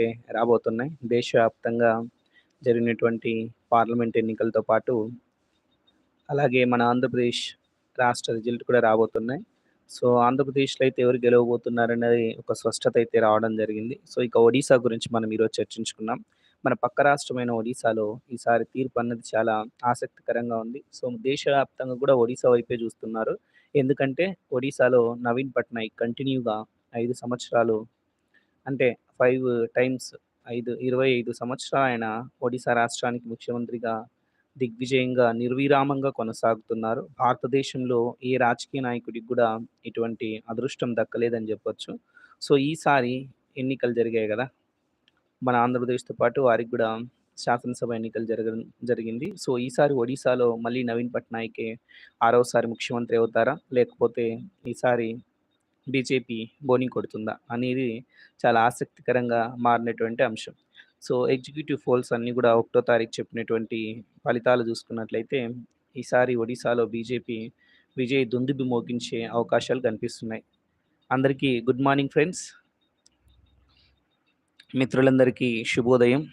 అయితే రాబోతున్నాయి. దేశవ్యాప్తంగా జరిగినటువంటి పార్లమెంట్ ఎన్నికలతో పాటు అలాగే మన ఆంధ్రప్రదేశ్ రాష్ట్ర రిజల్ట్ కూడా రాబోతున్నాయి. సో ఆంధ్రప్రదేశ్లో అయితే ఎవరు గెలవబోతున్నారనేది ఒక స్పష్టత అయితే రావడం జరిగింది. సో ఇక ఒడిశా గురించి మనం ఈరోజు చర్చించుకున్నాం. మన పక్క రాష్ట్రమైన ఒడిశాలో ఈసారి తీర్పు అన్నది చాలా ఆసక్తికరంగా ఉంది. సో దేశవ్యాప్తంగా కూడా ఒడిశా వైపే చూస్తున్నారు. ఎందుకంటే ఒడిశాలో నవీన్ పట్నాయక్ కంటిన్యూగా ఐదు సంవత్సరాలు అంటే ఫైవ్ టైమ్స్ ఐదు ఇరవై ఐదు సంవత్సరాలు ఆయన ఒడిశా రాష్ట్రానికి ముఖ్యమంత్రిగా దిగ్విజయంగా నిర్విరామంగా కొనసాగుతున్నారు. భారతదేశంలో ఏ రాజకీయ నాయకుడికి కూడా ఇటువంటి అదృష్టం దక్కలేదని చెప్పొచ్చు. సో ఈసారి ఎన్నికలు జరిగాయి కదా. మన ఆంధ్రప్రదేశ్తో పాటు వారికి కూడా శాసనసభ ఎన్నికలు జరగ జరిగింది. సో ఈసారి ఒడిశాలో మళ్ళీ నవీన్ పట్నాయకే ఆరోసారి ముఖ్యమంత్రి అవుతారా? లేకపోతే ఈసారి బీజేపీ బోని కొడుతుందా అనేది చాలా ఆసక్తికరంగా మారినటువంటి అంశం. సో ఎగ్జిక్యూటివ్ పోల్స్ అన్నీ కూడా ఒకటో తారీఖు చెప్పినటువంటి ఫలితాలు చూసుకున్నట్లయితే ఈసారి ఒడిశాలో బీజేపీ విజయ్ దుందుబి మోగించే అవకాశాలు కనిపిస్తున్నాయి. అందరికీ గుడ్ మార్నింగ్ ఫ్రెండ్స్. మిత్రులందరికీ శుభోదయం.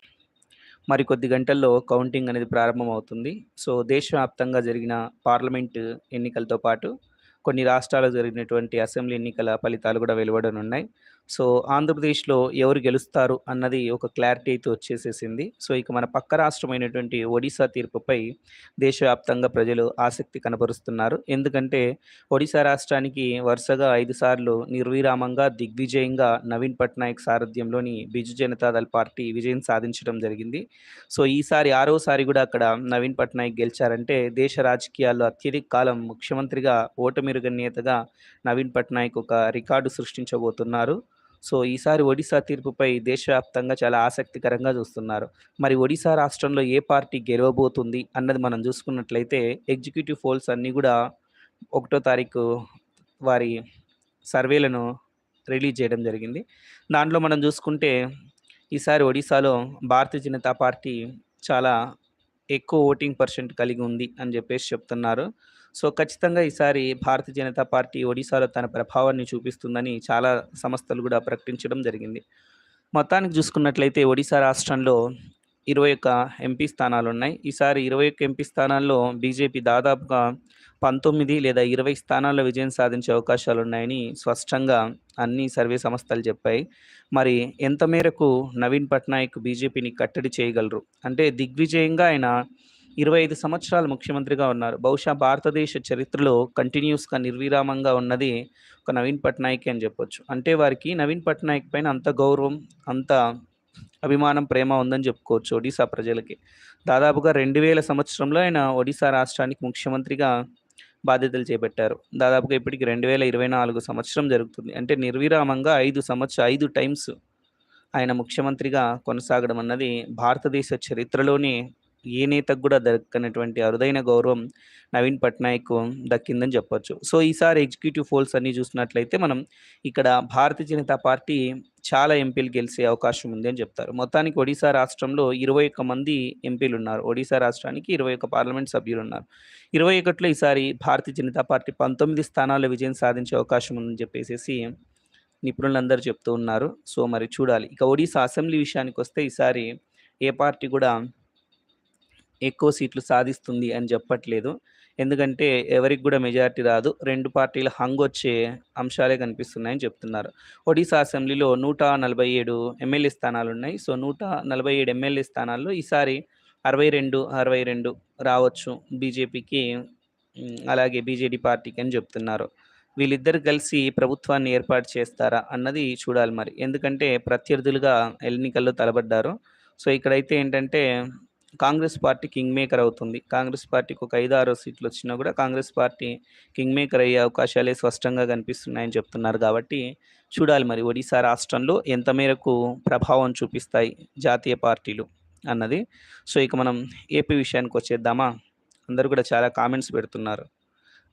మరి కొద్ది గంటల్లో కౌంటింగ్ అనేది ప్రారంభమవుతుంది. సో దేశవ్యాప్తంగా జరిగిన పార్లమెంట్ ఎన్నికలతో పాటు కొన్ని రాష్ట్రాల్లో జరిగినటువంటి అసెంబ్లీ ఎన్నికల ఫలితాలు కూడా వెలువడనున్నాయి. సో ఆంధ్రప్రదేశ్లో ఎవరు గెలుస్తారు అన్నది ఒక క్లారిటీ అయితే వచ్చేసేసింది. సో ఇక మన పక్క రాష్ట్రమైనటువంటి ఒడిశా తీర్పుపై దేశవ్యాప్తంగా ప్రజలు ఆసక్తి కనబరుస్తున్నారు. ఎందుకంటే ఒడిశా రాష్ట్రానికి వరుసగా ఐదు సార్లు నిర్విరామంగా దిగ్విజయంగా నవీన్ పట్నాయక్ సారథ్యంలోని బిజు జనతాదళ్ పార్టీ విజయం సాధించడం జరిగింది. సో ఈసారి ఆరోసారి కూడా అక్కడ నవీన్ పట్నాయక్ గెలిచారంటే దేశ రాజకీయాల్లో అత్యధిక కాలం ముఖ్యమంత్రిగా ఓటమి నేతగా నవీన్ పట్నాయక్ ఒక రికార్డు సృష్టించబోతున్నారు. సో ఈసారి ఒడిశా తీర్పుపై దేశవ్యాప్తంగా చాలా ఆసక్తికరంగా చూస్తున్నారు. మరి ఒడిశా రాష్ట్రంలో ఏ పార్టీ గెలవబోతుంది అన్నది మనం చూసుకున్నట్లయితే ఎగ్జిక్యూటివ్ పోల్స్ అన్నీ కూడా ఒకటో తారీఖు వారి సర్వేలను రిలీజ్ చేయడం జరిగింది. దాంట్లో మనం చూసుకుంటే ఈసారి ఒడిశాలో భారతీయ జనతా పార్టీ చాలా ఎక్కువ ఓటింగ్ పర్సెంట్ కలిగి ఉంది అని చెప్పేసి చెప్తున్నారు. సో ఖచ్చితంగా ఈసారి భారతీయ జనతా పార్టీ ఒడిశాలో తన ప్రభావాన్ని చూపిస్తుందని చాలా సంస్థలు కూడా ప్రకటించడం జరిగింది. మొత్తానికి చూసుకున్నట్లయితే ఒడిశా రాష్ట్రంలో ఇరవై ఒక్క ఎంపీ స్థానాలు ఉన్నాయి. ఈసారి ఇరవై ఒక్క ఎంపీ స్థానాల్లో బీజేపీ దాదాపుగా పంతొమ్మిది లేదా ఇరవై స్థానాల్లో విజయం సాధించే అవకాశాలు ఉన్నాయని స్పష్టంగా అన్ని సర్వే సంస్థలు చెప్పాయి. మరి ఎంత మేరకు నవీన్ పట్నాయక్ బీజేపీని కట్టడి చేయగలరు? అంటే దిగ్విజయంగా ఆయన ఇరవై ఐదు సంవత్సరాలు ముఖ్యమంత్రిగా ఉన్నారు. బహుశా భారతదేశ చరిత్రలో కంటిన్యూస్గా నిర్విరామంగా ఉన్నది ఒక నవీన్ పట్నాయక్ అని చెప్పొచ్చు. అంటే వారికి నవీన్ పట్నాయక్ పైన అంత గౌరవం అంత అభిమానం ప్రేమ ఉందని చెప్పుకోవచ్చు ఒడిశా ప్రజలకి. దాదాపుగా రెండు వేల సంవత్సరంలో ఆయన ఒడిశా రాష్ట్రానికి ముఖ్యమంత్రిగా బాధ్యతలు చేపట్టారు. దాదాపుగా ఇప్పటికి రెండు వేల ఇరవై నాలుగు సంవత్సరం జరుగుతుంది. అంటే నిర్విరామంగా ఐదు సంవత్సర ఐదు టైమ్స్ ఆయన ముఖ్యమంత్రిగా కొనసాగడం అన్నది భారతదేశ చరిత్రలోనే ఏ నేతకు కూడా దక్కనటువంటి అరుదైన గౌరవం నవీన్ పట్నాయక్ దక్కిందని చెప్పొచ్చు. సో ఈసారి ఎగ్జిక్యూటివ్ పోల్స్ అన్ని చూసినట్లయితే మనం ఇక్కడ భారతీయ జనతా పార్టీ చాలా ఎంపీలు గెలిచే అవకాశం ఉంది అని చెప్తారు. మొత్తానికి ఒడిశా రాష్ట్రంలో ఇరవై ఒక్క మంది ఎంపీలు ఉన్నారు. ఒడిశా రాష్ట్రానికి ఇరవై ఒక్క పార్లమెంట్ సభ్యులు ఉన్నారు. ఇరవై ఒకటిలో ఈసారి భారతీయ జనతా పార్టీ పంతొమ్మిది స్థానాల్లో విజయం సాధించే అవకాశం ఉందని చెప్పేసి నిపుణులందరూ చెప్తూ ఉన్నారు. సో మరి చూడాలి. ఇక ఒడిశా అసెంబ్లీ విషయానికి వస్తే ఈసారి ఏ పార్టీ కూడా ఎక్కువ సీట్లు సాధిస్తుంది అని చెప్పట్లేదు. ఎందుకంటే ఎవరికి కూడా మెజారిటీ రాదు. రెండు పార్టీల హంగ్ వచ్చే అంశాలే కనిపిస్తున్నాయని చెప్తున్నారు. ఒడిశా అసెంబ్లీలో నూట నలభై ఏడు ఎమ్మెల్యే స్థానాలు ఉన్నాయి సో నూట నలభై ఏడు ఎమ్మెల్యే స్థానాల్లో ఈసారి అరవై రెండు అరవై రెండు రావచ్చు బీజేపీకి అలాగే బీజేడీ పార్టీకి అని చెప్తున్నారు. వీళ్ళిద్దరు కలిసి ప్రభుత్వాన్ని ఏర్పాటు చేస్తారా అన్నది చూడాలి మరి. ఎందుకంటే ప్రత్యర్థులుగా ఎన్నికల్లో తలబడ్డారు. సో ఇక్కడైతే ఏంటంటే కాంగ్రెస్ పార్టీ కింగ్ మేకర్ అవుతుంది. కాంగ్రెస్ పార్టీకి ఒక ఐదు ఆరో సీట్లు వచ్చినా కూడా కాంగ్రెస్ పార్టీ కింగ్ మేకర్ అయ్యే అవకాశాలే స్పష్టంగా కనిపిస్తున్నాయని చెప్తున్నారు కాబట్టి చూడాలి మరి ఒడిశా రాష్ట్రంలో ఎంత మేరకు ప్రభావం చూపిస్తాయి జాతీయ పార్టీలు అన్నది. సో ఇక మనం ఏపీ విషయానికి వచ్చేద్దామా? అందరూ కూడా చాలా కామెంట్స్ పెడుతున్నారు.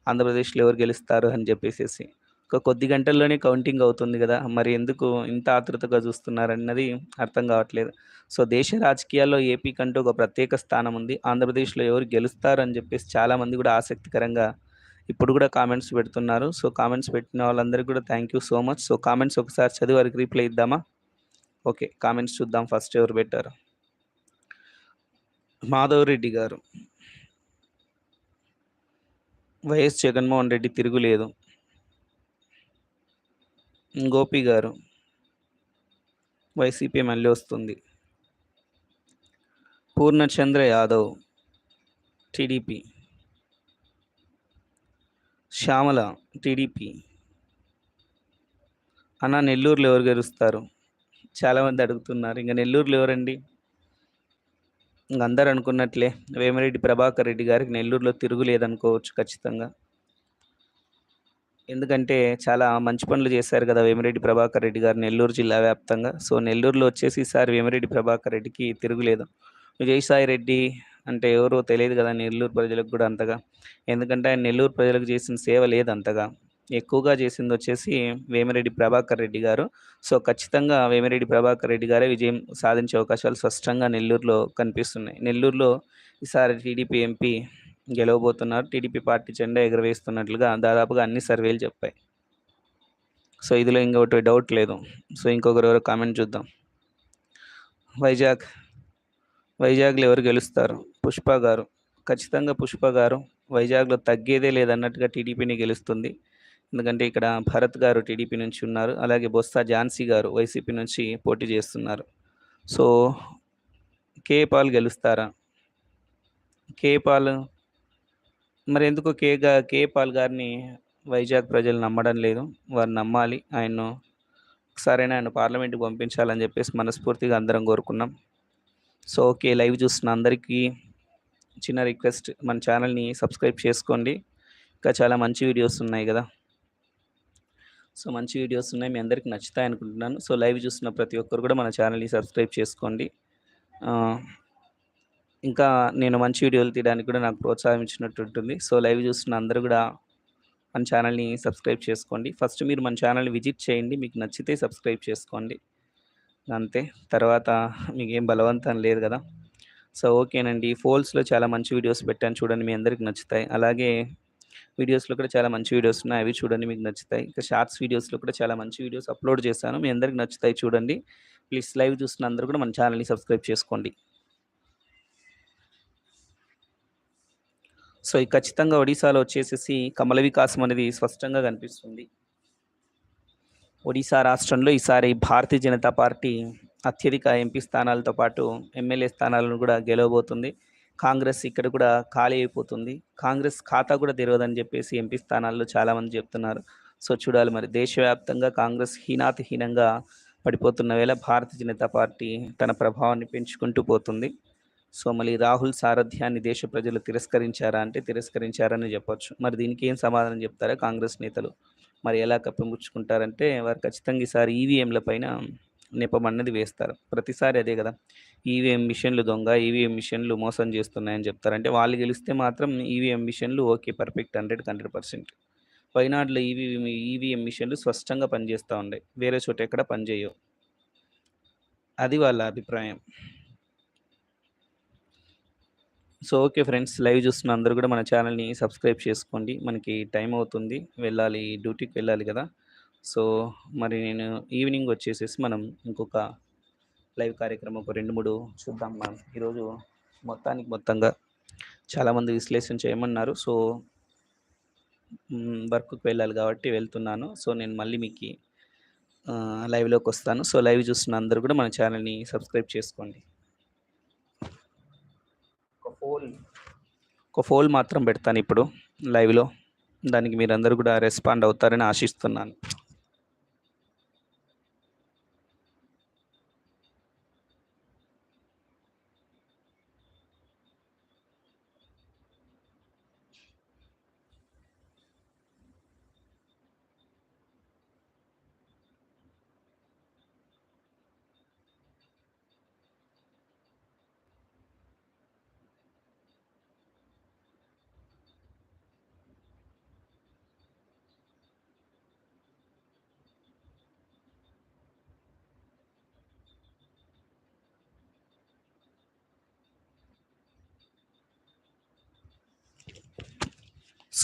ఆంధ్రప్రదేశ్లో ఎవరు గెలుస్తారు అని చెప్పేసి ఒక కొద్ది గంటల్లోనే కౌంటింగ్ అవుతుంది కదా మరి ఎందుకు ఇంత ఆతృతగా చూస్తున్నారన్నది అర్థం కావట్లేదు సో దేశ రాజకీయాల్లో ఏపీ కంటూ ఒక ప్రత్యేక స్థానం ఉంది ఆంధ్రప్రదేశ్లో ఎవరు గెలుస్తారని చెప్పేసి చాలామంది కూడా ఆసక్తికరంగా ఇప్పుడు కూడా కామెంట్స్ పెడుతున్నారు సో కామెంట్స్ పెట్టిన వాళ్ళందరికీ కూడా thank you so much so comments ఒకసారి చదివి వారికి రిప్లై ఇద్దామా ఓకే. కామెంట్స్ చూద్దాం ఫస్ట్ ఎవరు పెట్టారో. మాధవరెడ్డి గారు. వైఎస్ జగన్మోహన్ రెడ్డి తిరుగులేదు. గోపి గారు. వైసీపీ మళ్ళీ వస్తుంది. పూర్ణచంద్ర యాదవ్. టీడీపీ. శ్యామల టీడీపీ. అన్న నెల్లూరులో ఎవరు గెలుస్తారు? చాలామంది అడుగుతున్నారు. ఇంక నెల్లూరులో ఎవరండి? ఇంక అందరు అనుకున్నట్లే వేమిరెడ్డి ప్రభాకర్ రెడ్డి గారికి నెల్లూరులో తిరుగులేదనుకోవచ్చు ఖచ్చితంగా. ఎందుకంటే చాలా మంచి పనులు చేశారు కదా! వేమిరెడ్డి ప్రభాకర్ రెడ్డి గారు నెల్లూరు జిల్లా వ్యాప్తంగా. సో, నెల్లూరులో వచ్చేసి ఈసారి వేమిరెడ్డి ప్రభాకర్ రెడ్డికి తిరుగులేదు. విజయసాయి రెడ్డి అంటే ఎవరో తెలియదు కదా నెల్లూరు ప్రజలకు కూడా అంతగా. ఎందుకంటే ఆయన నెల్లూరు ప్రజలకు చేసిన సేవ లేదు అంతగా. ఎక్కువగా చేసింది వచ్చేసి వేమిరెడ్డి ప్రభాకర్ రెడ్డి గారు. సో, ఖచ్చితంగా వేమిరెడ్డి ప్రభాకర్ రెడ్డి గారే విజయం సాధించే అవకాశాలు స్పష్టంగా నెల్లూరులో కనిపిస్తున్నాయి. నెల్లూరులో ఈసారి టీడీపీ ఎంపీ గెలవబోతున్నారు. టీడీపీ పార్టీ జెండా ఎగురవేస్తున్నట్లుగా దాదాపుగా అన్ని సర్వేలు చెప్పాయి. సో, ఇదిలో ఇంకొకటి డౌట్ లేదు. సో, ఇంకొకరు ఎవరో కామెంట్ చూద్దాం. వైజాగ్. వైజాగ్‌లో ఎవరు గెలుస్తారు? పుష్ప గారు. ఖచ్చితంగా పుష్ప గారు. వైజాగ్‌లో తగ్గేదే లేదన్నట్టుగా టీడీపీని గెలుస్తుంది. ఎందుకంటే ఇక్కడ భరత్ గారు టీడీపీ నుంచి ఉన్నారు. అలాగే బొత్స ఝాన్సీ గారు వైసీపీ నుంచి పోటీ చేస్తున్నారు. సో, కే పాల్ గెలుస్తారా? కే పాల్ మరి ఎందుకు కే కే పాల్ గారిని వైజాగ్ ప్రజలు నమ్మడం లేదు. వారు నమ్మాలి. ఆయన్ను ఒకసారైనా ఆయన పార్లమెంట్‌కి పంపించాలని చెప్పేసి మనస్ఫూర్తిగా అందరం కోరుకున్నాం. So, okay. లైవ్ చూస్తున్న అందరికీ చిన్న రిక్వెస్ట్ మన ఛానల్‌ని సబ్స్క్రైబ్ చేసుకోండి. ఇంకా చాలా మంచి వీడియోస్ ఉన్నాయి కదా సో, మంచి వీడియోస్ ఉన్నాయి. మీ అందరికీ నచ్చుతాయి అనుకుంటున్నాను. సో, లైవ్ చూస్తున్న ప్రతి ఒక్కరు కూడా మన ఛానల్‌ని సబ్స్క్రైబ్ చేసుకోండి. ఇంకా నేను మంచి వీడియోలు తీయడానికి కూడా నాకు ప్రోత్సాహించినట్టు ఉంటుంది. సో, లైవ్ చూస్తున్న అందరూ కూడా మన ఛానల్‌ని సబ్స్క్రైబ్ చేసుకోండి. ఫస్ట్ మీరు మన ఛానల్‌ని విజిట్ చేయండి. మీకు నచ్చితే సబ్స్క్రైబ్ చేసుకోండి. అంతే. తర్వాత మీకేం బలవంతం లేదు కదా సో, ఓకేనండి. ఫోల్స్‌లో చాలా మంచి వీడియోస్ పెట్టాను చూడండి. మీ అందరికి నచ్చుతాయి. అలాగే వీడియోస్‌లో కూడా చాలా మంచి వీడియోస్ ఉన్నాయి. అవి చూడండి మీకు నచ్చుతాయి. ఇంకా షార్ట్స్ వీడియోస్‌లో కూడా చాలా మంచి వీడియోస్ అప్లోడ్ చేశాను. మీ అందరికి నచ్చుతాయి చూడండి. ప్లీజ్ లైవ్ చూస్తున్న అందరూ కూడా మన ఛానల్‌ని సబ్స్క్రైబ్ చేసుకోండి. సో, ఈ ఖచ్చితంగా ఒడిశాలో వచ్చేసేసి కమల వికాసం అనేది స్పష్టంగా కనిపిస్తుంది. ఒడిశా రాష్ట్రంలో ఈసారి భారతీయ జనతా పార్టీ అత్యధిక ఎంపీ స్థానాలతో పాటు ఎమ్మెల్యే స్థానాలను కూడా గెలవబోతుంది. కాంగ్రెస్ ఇక్కడ కూడా ఖాళీ అయిపోతుంది. కాంగ్రెస్ ఖాతా కూడా తెరవదని చెప్పేసి ఎంపీ స్థానాల్లో చాలామంది చెప్తున్నారు. సో, చూడాలి మరి దేశవ్యాప్తంగా కాంగ్రెస్ హీనాతిహీనంగా పడిపోతున్న వేళ భారతీయ జనతా పార్టీ తన ప్రభావాన్ని పెంచుకుంటూ పోతుంది. సో, మళ్ళీ రాహుల్ సారథ్యాన్ని దేశ ప్రజలు తిరస్కరించారా అంటే తిరస్కరించారని చెప్పొచ్చు. మరి దీనికి ఏం సమాధానం చెప్తారా కాంగ్రెస్ నేతలు. మరి ఎలా కప్పిపుచ్చుకుంటారంటే వారు ఖచ్చితంగా ఈసారి ఈవీఎంల పైన నిపమన్నది వేస్తారు. ప్రతిసారి అదే కదా ఈవీఎం మిషన్‌లు దొంగ, ఈవీఎం మిషన్‌లు మోసం చేస్తున్నాయని చెప్తారు. అంటే వాళ్ళు గెలిస్తే మాత్రం ఈవీఎం మిషన్‌లు ఓకే. పర్ఫెక్ట్ 100కి 100%. వైనాడులో ఈవీ ఈవీఎం మిషన్‌లు స్పష్టంగా పనిచేస్తూ ఉన్నాయి. వేరే చోట ఎక్కడ పనిచేయవు. అది వాళ్ళ అభిప్రాయం. So, okay friends. లైవ్ చూస్తున్న అందరూ కూడా మన ఛానల్‌ని సబ్స్క్రైబ్ చేసుకోండి. మనకి టైం అవుతుంది. వెళ్ళాలి డ్యూటీకి వెళ్ళాలి కదా సో, మరి నేను ఈవినింగ్ వచ్చేసేసి మనం ఇంకొక లైవ్ కార్యక్రమం ఒక 2, 3 చూద్దాం మనం. ఈరోజు మొత్తానికి మొత్తంగా చాలామంది విశ్లేషణ చేయమన్నారు. సో వర్క్‌కి వెళ్ళాలి కాబట్టి వెళ్తున్నాను. సో, నేను మళ్ళీ మీకు లైవ్లోకి వస్తాను సో, లైవ్ చూస్తున్న అందరూ కూడా మన ఛానల్‌ని సబ్స్క్రైబ్ చేసుకోండి. ఒక పోల్ ఒక ఫోల్ మాత్రం పెడతాను ఇప్పుడు లైవ్‌లో. దానికి మీరందరూ కూడా రెస్పాండ్ అవుతారని ఆశిస్తున్నాను.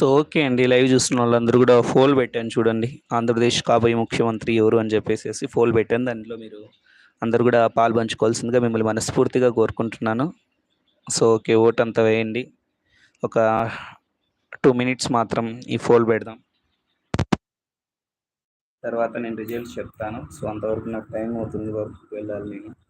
సో, ఓకే అండి. లైవ్ చూస్తున్న వాళ్ళందరూ కూడా ఫోల్ పెట్టాను చూడండి. ఆంధ్రప్రదేశ్ కాబోయే ముఖ్యమంత్రి ఎవరు అని చెప్పేసి ఫోల్ పెట్టాను. దాంట్లో మీరు అందరూ కూడా పాల్పంచుకోవాల్సిందిగా మిమ్మల్ని మనస్ఫూర్తిగా కోరుకుంటున్నాను. So, okay. ఓట్ అంతా వేయండి. ఒక టూ మినిట్స్ మాత్రం ఈ ఫోల్ పెడదాం. తర్వాత నేను రిజల్ట్స్ చెప్తాను. సో, అంతవరకు నాకు టైం అవుతుంది. వరకు వెళ్ళాలి నేను.